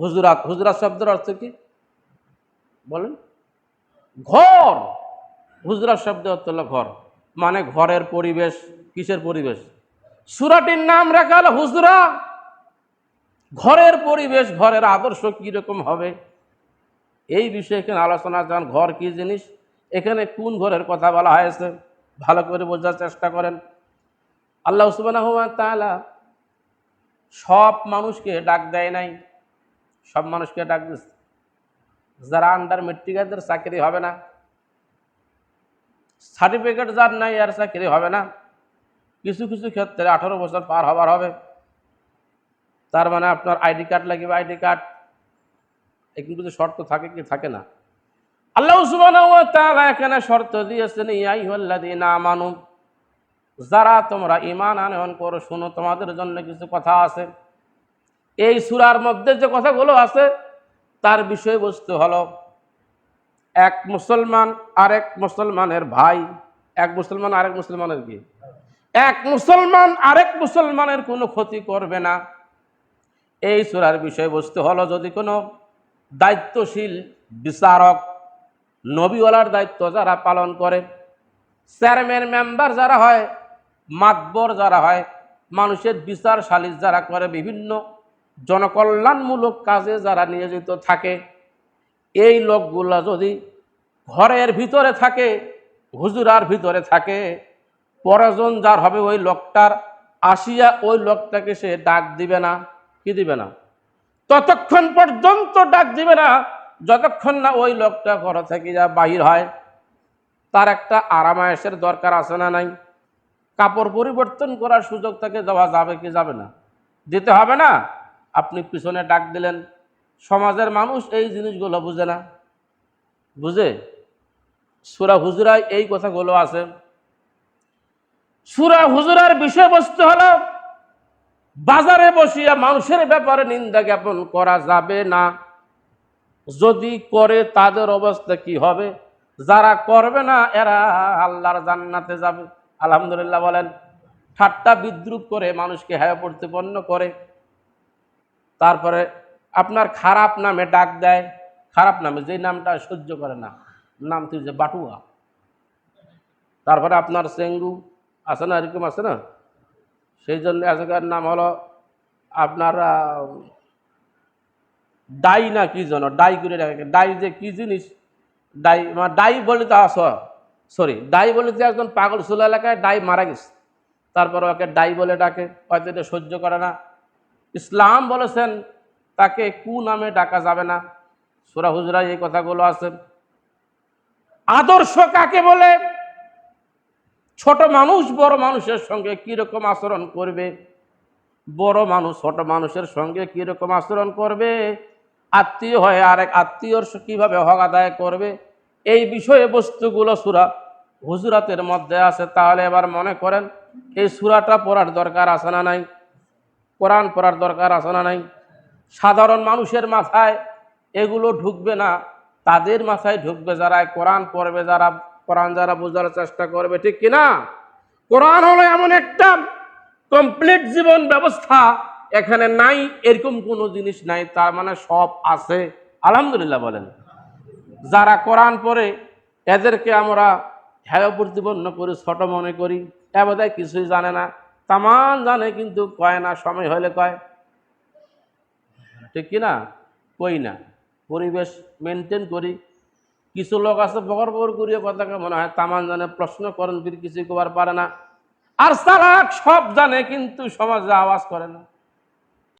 হুজুরাত হুজুরাত শব্দের অর্থ কি? বলেন। ঘর। হুজরাত শব্দ অর্থ হলো ঘর। মানে ঘরের পরিবেশ, কিসের পরিবেশ? সুরাটির নাম রাখা হলো হুজরা। ঘরের পরিবেশ, ঘরের আদর্শ কীরকম হবে? এই বিষয়ে এখানে আলোচনা যান ঘর কি জিনিস? এখানে কোন ঘরের কথা বলা হয়েছে? ভালো করে বোঝার চেষ্টা করেন। আল্লাহ সুবাহ সব মানুষকে ডাক দেয় নাই। সব মানুষকে ডাক যারা আন্ডার মেট্রিকাদের চাকরি হবে না। সার্টিফিকেট যার নাই, আর চাকরি হবে না। কিছু কিছু ক্ষেত্রে আঠারো বছর পার হবার হবে। তার মানে আপনার আইডি কার্ড লাগবে আইডি কার্ড এখানে কিছু শর্ত থাকে কি থাকে না? আল্লাহ তাআলা এখানে শর্ত দিয়েছেন, ইয়া আইয়ুহাল্লাযীনা আমানু, যারা তোমরা ইমান আনয়ন করো, শুনো, তোমাদের জন্য কিছু কথা আছে। এই সূরার মধ্যে যে কথাগুলো আছে, তার বিষয়বস্তু হলো, এক মুসলমান আরেক মুসলমানের ভাই, এক মুসলমান আরেক মুসলমানের কি? এক মুসলমান আরেক মুসলমানের কোনো ক্ষতি করবে না। এই সুরার বিষয়বস্তু হলো, যদি কোনো দায়িত্বশীল বিচারক, নবীওয়ালার দায়িত্ব যারা পালন করে, চেয়ারম্যান, মেম্বার যারা হয়, মাতবর যারা হয়, মানুষের বিচার সালিশ যারা করে, বিভিন্ন জনকল্যাণমূলক কাজে যারা নিয়োজিত থাকে, এই লোকগুলা যদি ঘরের ভিতরে থাকে, হুজুরার ভিতরে থাকে, পরাজন যার হবে ওই লোকটার আসিয়া ওই লোকটাকে সে ডাক দিবে না, কি দিবে না? ততক্ষণ পর্যন্ত ডাক দিবে না, যতক্ষণ না ওই লোকটা ঘর থেকে যা বাহির হয়, তার একটা আরামায়েশের দরকার আছে না নাই? কাপড় পরিবর্তন করার সুযোগ তাকে দেওয়া যাবে কি যাবে না? দিতে হবে না? আপনি পিছনে ডাক দিলেন, সমাজের মানুষ এই জিনিসগুলো বুঝে না। বুঝে? সুরা হুজুরায় এই কথাগুলো আছে। সুরা হুজুরার বিষয়বস্তু হলো, বাজারে বসিয়া মানুষের ব্যাপারে নিন্দা জ্ঞাপন করা যাবে না। যদি করে তাদের অবস্থা কি হবে? যারা করবে না, এরা আল্লাহর জান্নাতে যাবে। আলহামদুলিল্লাহ বলেন, ঠাট্টা বিদ্রুপ করে মানুষকে হ্যায় প্রতিপন্ন করে। তারপরে আপনার খারাপ নামে ডাক দেয়, খারাপ নামে যেই নামটা সহ্য করে না, নাম তুই যে বাটুয়া। তারপরে আপনার চেঙ্গু আছে না, এরকম আছে না? সেই জন্য আজকের নাম হলো আপনার ডাই না কি জন ডাই করে রাখে ডাই যে কি জিনিস? ডাই মানে ডাই বলে তো সরি, ডাই বলে যে একজন পাগল সুলা এলাকায় ডাই মারা গেছে। তারপর ওকে ডাই বলে ডাকে, হয়তো এটা সহ্য করে না। ইসলাম বলেছেন, তাকে কু নামে ডাকা যাবে না। সুরা হুজরা এই কথাগুলো আছে। আদর্শ কাকে বলে? ছোট মানুষ বড় মানুষের সঙ্গে কীরকম আচরণ করবে? বড় মানুষ, ছোট মানুষের সঙ্গে কীরকম আচরণ করবে? আত্মীয় হয় আরেক আত্মীয়র কীভাবে হক আদায় করবে? এই বিষয়ে বস্তুগুলো সুরা হুজরাতের মধ্যে আছে। তাহলে এবার মনে করেন, এই সুরাটা পড়ার দরকার আছে না নাই? কোরআন পড়ার দরকার আছে না নাই? সাধারণ মানুষের মাথায় এগুলো ঢুকবে না। তাদের মাথায় ঢুকবে যারা কোরআন পড়বে, যারা কোরআন যারা বোঝার চেষ্টা করবে, ঠিক কিনা? কোরআন হলো এমন একটা কমপ্লিট জীবন ব্যবস্থা, এখানে নাই, এরকম কোনো জিনিস নাই, তার মানে সব আছে। আলহামদুলিল্লাহ বলেন। যারা কোরআন পড়ে, এদেরকে আমরা হেয় প্রতিপন্ন করি ছোট মনে করি। এ কিছুই জানে না। তামান জানে, কিন্তু কয় না, সময় হলে কয়। ঠিক কি না? কই না। পরিবেশ মেনটেন করি। কিছু লোক আছে বকর বকর করিয়ে কথাকে মনে হয় তামান জানে, প্রশ্ন করেন কিছু করবার পারে না। আর সারা সব জানে, কিন্তু সমাজে আওয়াজ করে না।